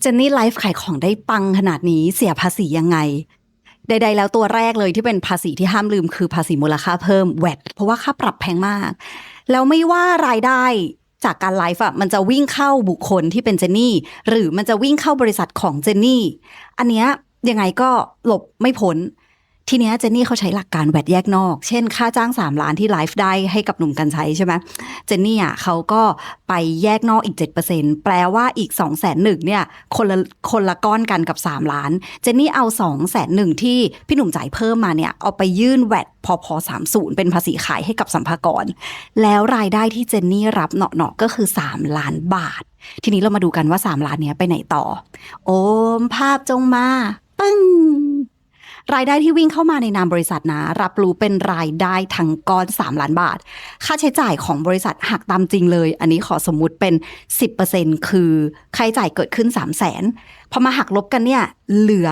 เจนนี่ไลฟ์ขายของได้ปังขนาดนี้เสียภาษียังไง ใด ๆ แล้วตัวแรกเลยที่เป็นภาษีที่ห้ามลืมคือภาษีมูลค่าเพิ่มแวดเพราะว่าค่าปรับแพงมาก แล้วไม่ว่ารายได้จากการไลฟ์อะมันจะวิ่งเข้าบุคคลที่เป็นเจนนี่ หรือมันจะวิ่งเข้าบริษัทของเจนนี่ อันเนี้ยยังไงก็หลบไม่พ้น ทีเนี้ยเจนนี่เขาใช้หลักการแวดแยกนอก เช่น ค่าจ้าง 3 ล้านที่ไลฟ์ได้ให้กับหนุ่มกันใช้ใช่ไหมเจนนี่อะเขาก็ไปแยกนอกอีก 7%แปลว่าอีก 2 0 0 0 0 0หนึ่งเนี่ยคนละคนละก้อนกันกับ 3 ล้าน เจนนี่เอา 2 0 0 0 0 0หนึ่งที่พี่หนุ่มจ่ายเพิ่มมาเนี่ยเอาไปยื่นแวดพอพอ30 เป็นภาษีขายให้กับสัมภากร แล้วรายได้ที่เจนนี่รับเนาะๆก็คือ 3 ล้านบาท ทีนี้เรามาดูกันว่า 3 ล้านเนี้ยไปไหนต่อ โอมภาพจงมาปึ้ง รายได้ที่วิ่งเข้ามาในนามบริษัทนะ รับรู้เป็นรายได้ทั้งก้อน 3 ล้านบาท ค่าใช้จ่ายของบริษัทหักตามจริงเลย อันนี้ขอสมมุติเป็น 10%คือค่าใช้จ่ายเกิดขึ้น 3 0 0 0 0นพอมาหักลบกันเนี่ยเหลือ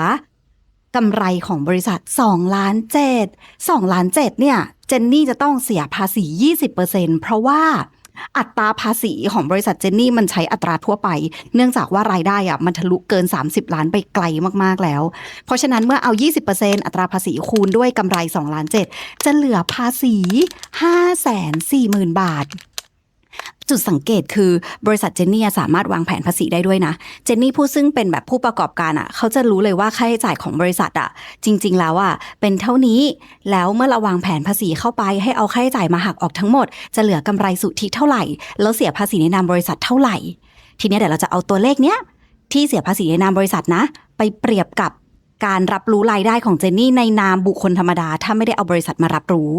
กำไรของบริษัท2ล้าน7 2ล้าน7เนี่ยเจนนี่จะต้องเสียภาษี 20%เพราะว่า อัตราภาษีของบริษัทเจนนี่มันใช้อัตราทั่วไป เนื่องจากว่ารายได้อะมันทะลุเกิน 30 ล้านไปไกลมากๆแล้ว เพราะฉะนั้นเมื่อเอา 20%อัตราภาษีคูณด้วยกำไร2ล้าน7จะเหลือภาษี 540,000 บาท จุดสังเกตคือบริษัทเจนนี่สามารถวางแผนภาษีได้ด้วยนะ เจนนี่ผู้ซึ่งเป็นแบบผู้ประกอบการอะ เขาจะรู้เลยว่าค่าใช้จ่ายของบริษัทอะ จริง ๆ แล้วอะเป็นเท่านี้แล้วเมื่อเราวางแผนภาษีเข้าไป ให้เอาค่าใช้จ่ายมาหักออกทั้งหมด จะเหลือกำไรสุทธิเท่าไหร่ แล้วเสียภาษีในนามบริษัทเท่าไหร่ ทีนี้เดี๋ยวเราจะเอาตัวเลขเนี้ยที่เสียภาษีในนามบริษัทนะ ไปเปรียบกับการรับรู้รายได้ของเจนนี่ในนามบุคคลธรรมดา ถ้าไม่ได้เอาบริษัทมารับรู้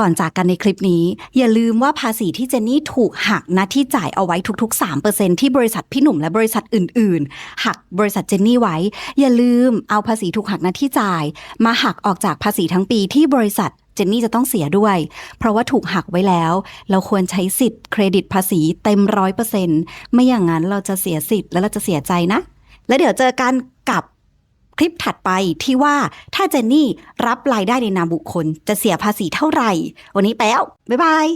ก่อนจากกันในคลิปนี้ อย่าลืมว่าภาษีที่เจนนี่ถูกหักนะที่จ่ายเอาไว้ทุกๆ 3%ที่บริษัทพี่หนุ่มและบริษัทอื่น ๆ หักบริษัทเจนนี่ไว้ อย่าลืมเอาภาษีถูกหักนะที่จ่าย มาหักออกจากภาษีทั้งปีที่บริษัทเจนนี่จะต้องเสียด้วย เพราะว่าถูกหักไว้แล้ว เราควรใช้สิทธิ์เครดิตภาษีเต็มร้อยเปอร์เซ็นต์ไม่อย่างนั้นเราจะเสียสิทธิ์และเราจะเสียใจนะ แล้วเดี๋ยวเจอกันกับ คลิปถัดไปที่ว่าถ้าเจนนี่รับรายได้ในนามบุคคล จะเสียภาษีเท่าไหร่ วันนี้ไปแล้วบ๊ายบาย